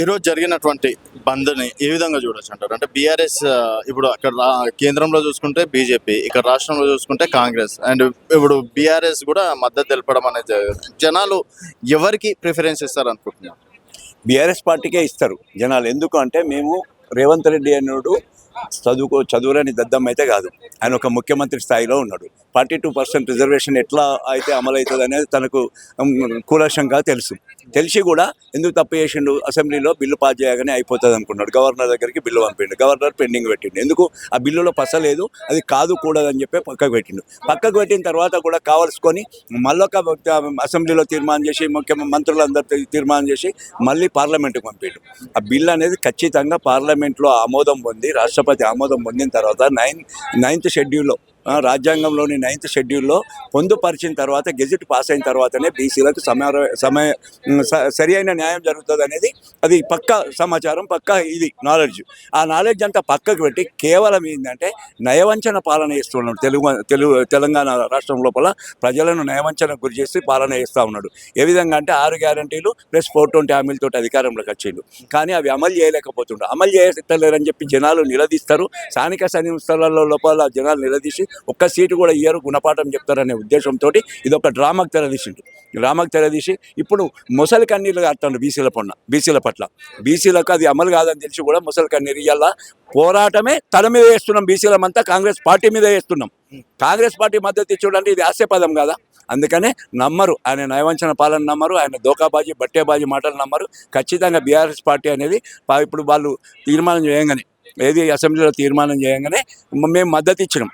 ఈరోజు జరిగినటువంటి బంద్ని ఏ విధంగా చూడొచ్చు అంటారు? అంటే బీఆర్ఎస్ ఇప్పుడు అక్కడ కేంద్రంలో చూసుకుంటే బీజేపీ ఇక్కడ రాష్ట్రంలో చూసుకుంటే కాంగ్రెస్. అండ్ ఇప్పుడు బీఆర్ఎస్ కూడా మద్దతు తెలపడం అనేది జనాలు ఎవరికి ప్రిఫరెన్స్ ఇస్తారు అనుకుంటున్నారు బీఆర్ఎస్ పార్టీకే ఇస్తారు జనాలు. ఎందుకు అంటే మేము రేవంత్ రెడ్డి అన్నాడు చదువుకో చదువురాని దద్దం అయితే కాదు. ఆయన ఒక ముఖ్యమంత్రి స్థాయిలో ఉన్నాడు. ఫార్టీ టూ పర్సెంట్ రిజర్వేషన్ ఎట్లా అయితే అమలవుతుంది అనేది తనకు కూలశంగా తెలుసు. తెలిసి కూడా ఎందుకు తప్పు చేసిండు? అసెంబ్లీలో బిల్లు పాస్ చేయగానే అయిపోతుంది అనుకున్నాడు. గవర్నర్ దగ్గరికి బిల్లు పంపిండు. గవర్నర్ పెండింగ్ పెట్టిండు. ఎందుకు? ఆ బిల్లులో పసలేదు అది కాదు కూడదని చెప్పి పక్కకు పెట్టిండు. పక్కకు పెట్టిన తర్వాత కూడా కావలసుకొని మళ్ళొక అసెంబ్లీలో తీర్మానం చేసి ముఖ్య మంత్రులందరితో తీర్మానం చేసి మళ్ళీ పార్లమెంట్కి పంపిండు. ఆ బిల్లు అనేది ఖచ్చితంగా పార్లమెంట్లో ఆమోదం పొంది రాష్ట్రపతి ఆమోదం పొందిన తర్వాత నైన్ నైన్త్ షెడ్యూల్లో రాజ్యాంగంలోని నైన్త్ షెడ్యూల్లో పొందుపరిచిన తర్వాత గెజిట్ పాస్ అయిన తర్వాతనే బీసీలకు సమయ సమయ స- సరి అయిన న్యాయం జరుగుతుంది అనేది అది పక్క సమాచారం పక్క ఇది నాలెడ్జ్ ఆ నాలెడ్జ్ అంతా పక్కకు పెట్టి కేవలం ఏంటంటే నయవంచన పాలన చేస్తున్నాడు తెలుగు తెలుగు తెలంగాణ రాష్ట్రం లోపల ప్రజలను నయవంచన గురి చేసి పాలన చేస్తూ ఉన్నాడు. ఏ విధంగా అంటే ఆరు గ్యారంటీలు ప్లస్ ఫోర్ ట్వంటీ హామీలతో అధికారంలోకి వచ్చిండు. కానీ అవి అమలు చేయలేకపోతుండ్రు. అమలు చేయలేరని చెప్పి జనాలు నిలదీస్తారు. స్థానిక సంస్థల లోపల జనాలు నిలదీసి ఒక్క సీటు కూడా ఇయ్యరు గుణపాఠం చెప్తారనే ఉద్దేశంతో ఇది ఒక డ్రామాకు తెరదీసిండు. డ్రామాకు తెరదీసి ఇప్పుడు ముసలి కన్నీళ్ళు కాస్తాడు బీసీల పన్న బీసీల పట్ల. బీసీలకు అది అమలు కాదని తెలిసి కూడా ముసలి కన్నీరు ఇయ్యాల? పోరాటమే తల మీద వేస్తున్నాం బీసీలమంతా కాంగ్రెస్ పార్టీ మీద వేస్తున్నాం. కాంగ్రెస్ పార్టీ మద్దతు ఇచ్చుడంటే ఇది హాస్యపదం కదా. అందుకనే నమ్మరు ఆయన నయవంచన పాలన నమ్మరు ఆయన దోకాబాజీ బట్టేబాజీ మాటలు నమ్మరు. ఖచ్చితంగా బీఆర్ఎస్ పార్టీ అనేది ఇప్పుడు వాళ్ళు తీర్మానం చేయగానే ఏది అసెంబ్లీలో తీర్మానం చేయగానే మేము మద్దతు ఇచ్చినాం.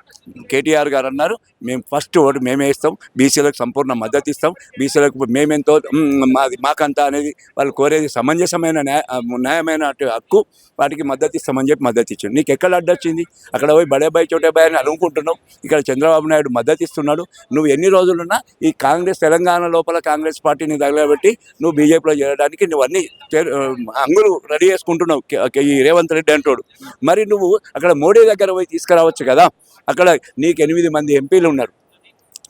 కేటీఆర్ గారు అన్నారు మేము ఫస్ట్ ఓటు మేమే ఇస్తాం బీసీలకు సంపూర్ణ మద్దతు ఇస్తాం బీసీలకు మేమెంతో మాది మాకంతా అనేది వాళ్ళు కోరేది సమంజసమైన న్యాయ న్యాయమైన హక్కు వాటికి మద్దతు ఇస్తామని చెప్పి మద్దతు ఇచ్చాం నీకు ఎక్కడ అడ్డొచ్చింది? అక్కడ పోయి బడే చోటేబాయ్ చోటే బాయ్ అని అనుకుంటున్నావు. ఇక్కడ చంద్రబాబు నాయుడు మద్దతు ఇస్తున్నాడు. నువ్వు ఎన్ని రోజులున్నా ఈ కాంగ్రెస్ తెలంగాణ లోపల కాంగ్రెస్ పార్టీని తగలబెట్టి నువ్వు బీజేపీలో చేరడానికి నువ్వు అన్ని అంగులు రెడీ చేసుకుంటున్నావు. ఈ రేవంత్ రెడ్డి అంటాడు. మరి నువ్వు అక్కడ మోడీ దగ్గర పోయి తీసుకురావచ్చు కదా. అక్కడ నీకు ఎనిమిది మంది ఎంపీలు ఉన్నారు.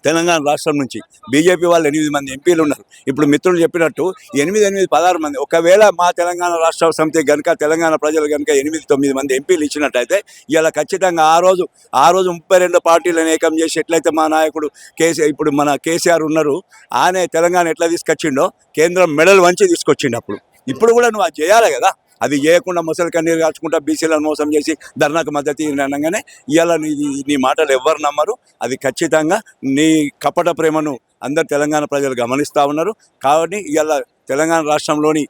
తెలంగాణ రాష్ట్రం నుంచి బీజేపీ వాళ్ళు ఎనిమిది మంది ఎంపీలు ఉన్నారు. ఇప్పుడు మిత్రులు చెప్పినట్టు ఎనిమిది ఎనిమిది పదహారు మంది. ఒకవేళ మా తెలంగాణ రాష్ట్ర సమితి కనుక తెలంగాణ ప్రజలు కనుక ఎనిమిది తొమ్మిది మంది ఎంపీలు ఇచ్చినట్టయితే ఇలా ఖచ్చితంగా ఆ రోజు ఆ రోజు ముప్పై రెండు పార్టీలను ఏకం చేసి ఎట్లయితే మా నాయకుడు కేసీఆర్ ఇప్పుడు మన కేసీఆర్ ఉన్నారు ఆనే తెలంగాణ ఎట్లా తీసుకొచ్చిండో కేంద్రం మెడల్ వంచి తీసుకొచ్చిండు అప్పుడు. ఇప్పుడు కూడా నువ్వు అది చేయాలి కదా. అది చేయకుండా ముసలి కన్నీరు కాచుకుంటా బీసీలను మోసం చేసి ధర్నాకు మద్దతు అనగానే ఇవాళ నీ నీ మాటలు ఎవ్వరు నమ్మరు. అది ఖచ్చితంగా నీ కపట ప్రేమను అందరు తెలంగాణ ప్రజలు గమనిస్తూ ఉన్నారు. కాబట్టి ఇవాళ తెలంగాణ రాష్ట్రంలోని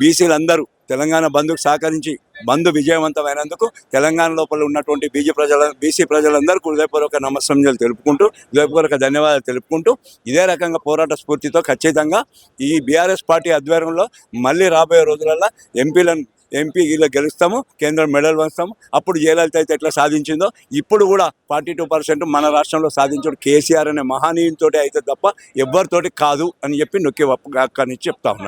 బీసీలందరూ తెలంగాణ బంధుకు సహకరించి బంధు విజయవంతమైనందుకు తెలంగాణ లోపల ఉన్నటువంటి బీజీ ప్రజల బీసీ ప్రజలందరికీ హృదయపూర్వక నమస్సంజలు తెలుపుకుంటూ హృదయపూర్వక ధన్యవాదాలు తెలుపుకుంటూ ఇదే రకంగా పోరాట స్ఫూర్తితో ఖచ్చితంగా ఈ బీఆర్ఎస్ పార్టీ ఆధ్వర్యంలో మళ్ళీ రాబోయే రోజులలో ఎంపీలను ఎంపీ గెలుస్తాము కేంద్రం మెడల్ వస్తాము అప్పుడు జయలలిత అయితే ఎట్లా సాధించిందో ఇప్పుడు కూడా ఫార్టీ టూ పర్సెంట్ మన రాష్ట్రంలో సాధించడం కేసీఆర్ అనే మహనీయునితోటి అయితే తప్ప ఎవరితోటి కాదు అని చెప్పి నొక్కి అక్కడి నుంచి చెప్తా ఉన్నాను